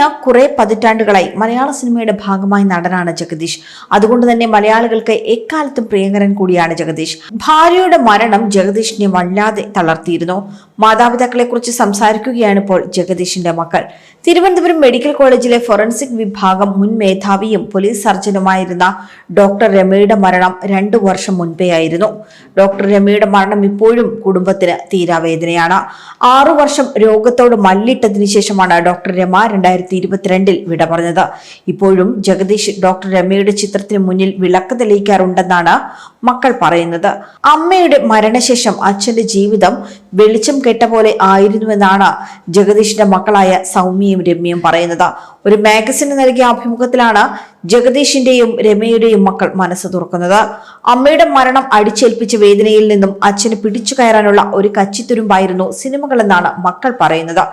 കഴിഞ്ഞ കുറെ പതിറ്റാണ്ടുകളായി മലയാള സിനിമയുടെ ഭാഗമായി നടനാണ് ജഗദീഷ്. അതുകൊണ്ട് തന്നെ മലയാളികൾക്ക് എക്കാലത്തും പ്രിയങ്കരൻ കൂടിയാണ് ജഗദീഷ്. ഭാര്യയുടെ മരണം ജഗദീഷിനെ വല്ലാതെ തളർത്തിയിരുന്നു. മാതാപിതാക്കളെ കുറിച്ച് സംസാരിക്കുകയാണ് ഇപ്പോൾ ജഗദീഷിന്റെ മക്കൾ. തിരുവനന്തപുരം മെഡിക്കൽ കോളേജിലെ ഫോറൻസിക് വിഭാഗം മുൻ മേധാവിയും പോലീസ് സർജനുമായിരുന്ന ഡോക്ടർ രമയുടെ മരണം രണ്ടു വർഷം മുൻപേ ആയിരുന്നു. ഡോക്ടർ രമയുടെ മരണം ഇപ്പോഴും കുടുംബത്തിന് തീരാവേദനയാണ്. ആറു വർഷം രോഗത്തോട് മല്ലിട്ടതിനു ശേഷമാണ് ഡോക്ടർ രമ രണ്ടായിരത്തി ഇരുപത്തിരണ്ടിൽ വിട പറഞ്ഞത് ഇപ്പോഴും ജഗദീഷ് ഡോക്ടർ രമയുടെ ചിത്രത്തിന് മുന്നിൽ വിളക്ക് തെളിയിക്കാറുണ്ടെന്നാണ് മക്കൾ പറയുന്നത്. അമ്മയുടെ മരണശേഷം അച്ഛന്റെ ജീവിതം വെളിച്ചം കെട്ട പോലെ ആയിരുന്നുവെന്നാണ് ജഗദീഷിന്റെ മക്കളായ സൗമ്യയും രമ്യയും പറയുന്നത്. ഒരു മാഗസിന് നൽകിയ അഭിമുഖത്തിലാണ് ജഗദീഷിന്റെയും രമയുടെയും മക്കൾ മനസ്സ് തുറക്കുന്നത്. അമ്മയുടെ മരണം അടിച്ചേൽപ്പിച്ച വേദനയിൽ നിന്നും അച്ഛന് പിടിച്ചു കയറാനുള്ള ഒരു കച്ചിത്തുരുമ്പായിരുന്നു സിനിമകളെന്നാണ് മക്കൾ പറയുന്നത്.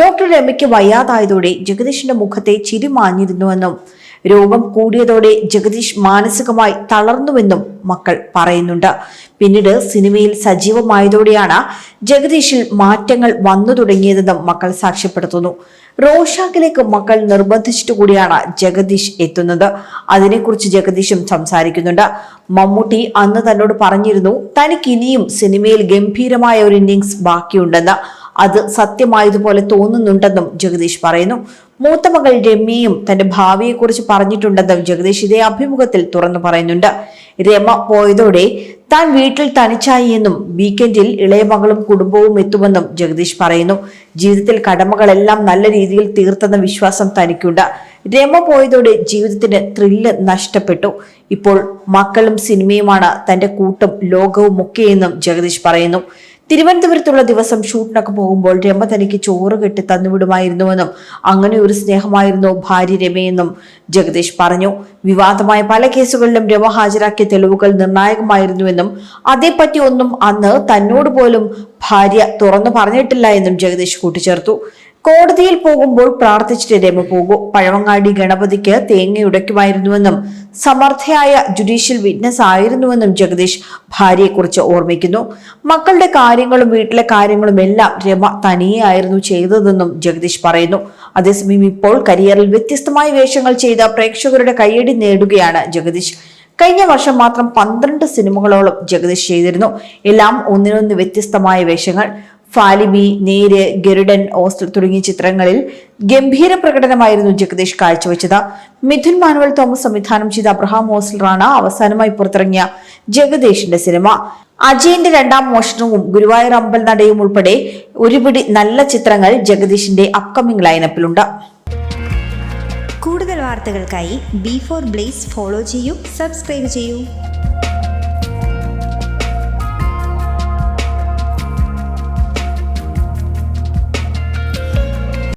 ഡോക്ടർ രമയ്ക്ക് വയ്യാതായതോടെ ജഗദീഷിന്റെ മുഖത്തെ ചിരി മാഞ്ഞിരുന്നുവെന്നും രോഗം കൂടിയതോടെ ജഗദീഷ് മാനസികമായി തളർന്നുവെന്നും മക്കൾ പറയുന്നുണ്ട്. പിന്നീട് സിനിമയിൽ സജീവമായതോടെയാണ് ജഗദീഷിൽ മാറ്റങ്ങൾ വന്നു തുടങ്ങിയതെന്നും മക്കൾ സാക്ഷ്യപ്പെടുത്തുന്നു. റോഷാക്കിലേക്ക് മക്കൾ നിർബന്ധിച്ചിട്ട് കൂടിയാണ് ജഗദീഷ് എത്തുന്നത്. അതിനെക്കുറിച്ച് ജഗദീഷും സംസാരിക്കുന്നുണ്ട്. മമ്മൂട്ടി അന്ന് തന്നോട് പറഞ്ഞിരുന്നു തനിക്ക് ഇനിയും സിനിമയിൽ ഗംഭീരമായ ഒരു ഇന്നിങ്സ് ബാക്കിയുണ്ടെന്ന്. അത് സത്യമായതുപോലെ തോന്നുന്നുണ്ടെന്നും ജഗദീഷ് പറയുന്നു. മൂത്ത മകൾ രമ്യയും തന്റെ ഭാവിയെക്കുറിച്ച് പറഞ്ഞിട്ടുണ്ടെന്നും ജഗദീഷ് ഇതേ അഭിമുഖത്തിൽ തുറന്നു പറയുന്നുണ്ട്. രമ പോയതോടെ താൻ വീട്ടിൽ തനിച്ചായി എന്നും വീക്കെൻഡിൽ ഇളയ മകളും കുടുംബവും എത്തുമെന്നും ജഗദീഷ് പറയുന്നു. ജീവിതത്തിൽ കടമകളെല്ലാം നല്ല രീതിയിൽ തീർത്തെന്ന വിശ്വാസം തനിക്കുണ്ട്. രമ പോയതോടെ ജീവിതത്തിന് ത്രില്ല് നഷ്ടപ്പെട്ടു. ഇപ്പോൾ മക്കളും സിനിമയുമാണ് തന്റെ കൂട്ടും ലോകവും ഒക്കെയെന്നും ജഗദീഷ് പറയുന്നു. തിരുവനന്തപുരത്തുള്ള ദിവസം ഷൂട്ടിനൊക്കെ പോകുമ്പോൾ രമ തനിക്ക് ചോറ് കെട്ടി തന്നുവിടുമായിരുന്നുവെന്നും അങ്ങനെ ഒരു സ്നേഹമായിരുന്നു ഭാര്യ രമയെന്നും ജഗദീഷ് പറഞ്ഞു. വിവാദമായ പല കേസുകളിലും രമ ഹാജരാക്കിയ തെളിവുകൾ നിർണായകമായിരുന്നുവെന്നും അതേപ്പറ്റി ഒന്നും അന്ന് തന്നോട് പോലും ഭാര്യ തുറന്നു പറഞ്ഞിട്ടില്ല എന്നും ജഗദീഷ് കൂട്ടിച്ചേർത്തു. കോടതിയിൽ പോകുമ്പോൾ പ്രാർത്ഥിച്ചിട്ട് രമ പോകൂ. പഴവങ്ങാടി ഗണപതിക്ക് തേങ്ങ ഉടയ്ക്കുമായിരുന്നുവെന്നും സമർത്ഥയായ ജുഡീഷ്യൽ വിറ്റ്നസ് ആയിരുന്നുവെന്നും ജഗദീഷ് ഭാര്യയെക്കുറിച്ച് ഓർമ്മിക്കുന്നു. മക്കളുടെ കാര്യങ്ങളും വീട്ടിലെ കാര്യങ്ങളും എല്ലാം രമ തനിയെയായിരുന്നു ചെയ്തതെന്നും ജഗദീഷ് പറയുന്നു. അതേസമയം ഇപ്പോൾ കരിയറിൽ വ്യത്യസ്തമായ വേഷങ്ങൾ ചെയ്ത പ്രേക്ഷകരുടെ കയ്യടി നേടുകയാണ് ജഗദീഷ്. കഴിഞ്ഞ വർഷം മാത്രം പന്ത്രണ്ട് സിനിമകളോളം ജഗദീഷ് ചെയ്തിരുന്നു. എല്ലാം ഒന്നിനൊന്ന് വ്യത്യസ്തമായ വേഷങ്ങൾ. ഫാലിബി നേര് ഗരുഡൻ ഓസ്റ്റൽ തുടങ്ങിയ ചിത്രങ്ങളിൽ ഗംഭീര പ്രകടനമായിരുന്നു ജഗദീഷ് കാഴ്ചവെച്ചത്. മിഥുൻ മാനുവൽ തോമസ് സംവിധാനം ചെയ്ത അബ്രഹാം ഓസ്റ്റലാണ് അവസാനമായി പുറത്തിറങ്ങിയ ജഗദീഷിന്റെ സിനിമ. അജയന്റെ രണ്ടാം മോഷണവും ഗുരുവായൂർ അമ്പൽ നടയും ഉൾപ്പെടെ ഒരുപിടി നല്ല ചിത്രങ്ങൾ ജഗദീഷിന്റെ അപ്കമിംഗ് ലൈനപ്പിലുണ്ട് കൂടുതൽ വാർത്തകൾക്കായി ബി ഫോർ ബ്ലേസ് ഫോളോ ചെയ്യൂ സബ്സ്ക്രൈബ് ചെയ്യൂ.